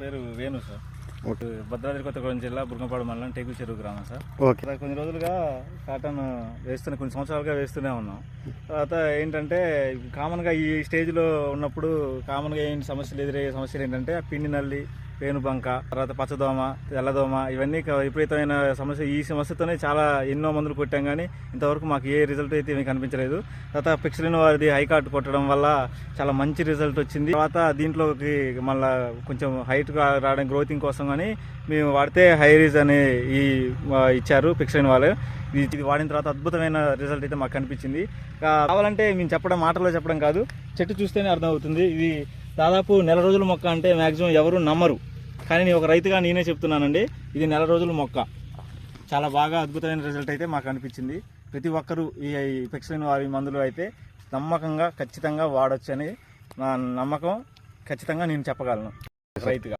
పేరు వేణు సార్. భద్రాద్రి కొత్తగూడెం జిల్లా బుర్గంపాడు మండలం టేకుల చెరువు గ్రామం సార్. ఓకే. కొన్ని రోజులుగా కాటన్ వేస్తున్న కొన్ని సంవత్సరాలుగా వేస్తూనే ఉన్నాం. తర్వాత ఏంటంటే కామన్గా ఈ స్టేజ్లో ఉన్నప్పుడు కామన్గా ఏంటి సమస్యలు ఎదురయ్యే సమస్యలు ఏంటంటే పిండి నల్లి పేనుబంక తర్వాత పచ్చదోమ తెల్లదోమ ఇవన్నీ విపరీతమైన సమస్య. ఈ సమస్యతోనే చాలా ఎన్నో మందులు కొట్టాం కానీ ఇంతవరకు మాకు ఏ రిజల్ట్ అయితే ఏమీ కనిపించలేదు. తర్వాత పిక్సలిన్ వారిది హైకార్ట్ కొట్టడం వల్ల చాలా మంచి రిజల్ట్ వచ్చింది. తర్వాత దీంట్లోకి మళ్ళీ కొంచెం హైట్ రావడం గ్రోతింగ్ కోసం కానీ మేము వాడితే హైరీజ్ అనే ఈ ఇచ్చారు పిక్సలిన్ వాళ్ళు. ఇది వాడిన తర్వాత అద్భుతమైన రిజల్ట్ అయితే మాకు కనిపించింది. కావాలంటే మేము చెప్పడం మాటల్లో చెప్పడం కాదు. చెట్టు చూస్తేనే అర్థమవుతుంది. ఇది దాదాపు నెల రోజుల మొక్క అంటే మ్యాక్సిమం ఎవరు నమ్మరు. కానీ నేను ఒక రైతుగా నేనే చెప్తున్నానండి. ఇది నెల రోజుల మొక్క. చాలా బాగా అద్భుతమైన రిజల్ట్ అయితే మాకు అనిపించింది. ప్రతి ఒక్కరూ ఈ పెక్సిలిన్ వారి మందులు అయితే నమ్మకంగా ఖచ్చితంగా వాడొచ్చు అని నా నమ్మకం. ఖచ్చితంగా నేను చెప్పగలను. రైతుగా.